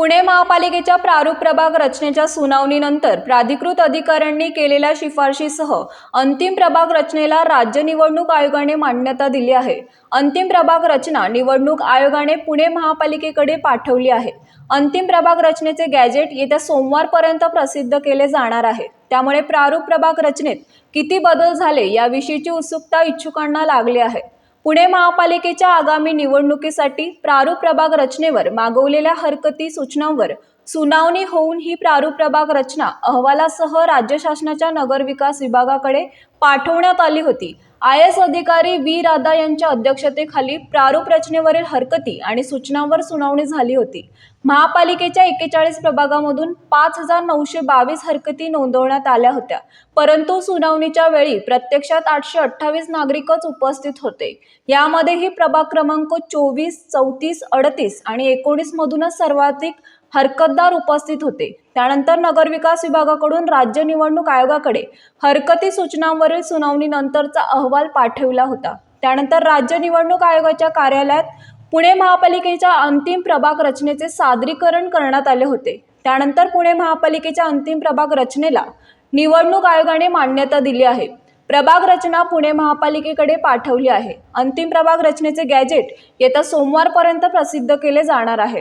पुणे महापालिकेच्या प्रारूप प्रभाग रचनेच्या सुनावणीनंतर प्राधिकृत अधिकाऱ्यांनी केलेल्या शिफारशीसह अंतिम प्रभाग रचनेला राज्य निवडणूक आयोगाने मान्यता दिली आहे. अंतिम प्रभाग रचना निवडणूक आयोगाने पुणे महापालिकेकडे पाठवली आहे. अंतिम प्रभाग रचनेचे गॅजेट येत्या सोमवारपर्यंत प्रसिद्ध केले जाणार आहे. त्यामुळे प्रारूप प्रभाग रचनेत किती बदल झाले याविषयीची उत्सुकता इच्छुकांना लागली आहे. पुणे महापालिकेच्या आगामी निवडणुकीसाठी प्रारूप प्रभाग रचनेवर मागवलेल्या हरकती सूचनांवर सुनावणी होऊन ही प्रारूप प्रभाग रचना अहवालासह राज्य शासनाच्या नगरविकास विभागाकडे पाठवण्यात आली होती. आय एस अधिकारी व्ही. राधा यांच्या अध्यक्षतेखाली प्रारूप रचनेवरील हरकती आणि सूचनांवर सुनावणी झाली होती. महापालिकेच्या एकेचाळीस प्रभागामधून पाच हजार नऊशे बावीस हरकती नोंदवण्यात आल्या होत्या. परंतु सुनावणीच्या वेळी प्रत्यक्षात आठशे अठ्ठावीस नागरिकच उपस्थित होते. यामध्ये ही प्रभाग क्रमांक चोवीस चौतीस अडतीस आणि एकोणीस मधूनच सर्वाधिक हरकतदार उपस्थित होते. त्यानंतर नगरविकास विभागाकडून राज्य निवडणूक आयोगाकडे हरकती सूचनांवरील सुनावणीनंतरचा अहवाल पाठविला होता. त्यानंतर राज्य निवडणूक आयोगाच्या कार्यालयात पुणे महापालिकेच्या अंतिम प्रभाग रचनेचे सादरीकरण करण्यात आले होते. त्यानंतर पुणे महापालिकेच्या अंतिम प्रभाग रचनेला निवडणूक आयोगाने मान्यता दिली आहे. प्रभाग रचना पुणे महापालिकेकडे पाठवली आहे. अंतिम प्रभाग रचनेचे गॅजेट येत्या सोमवारपर्यंत प्रसिद्ध केले जाणार आहे.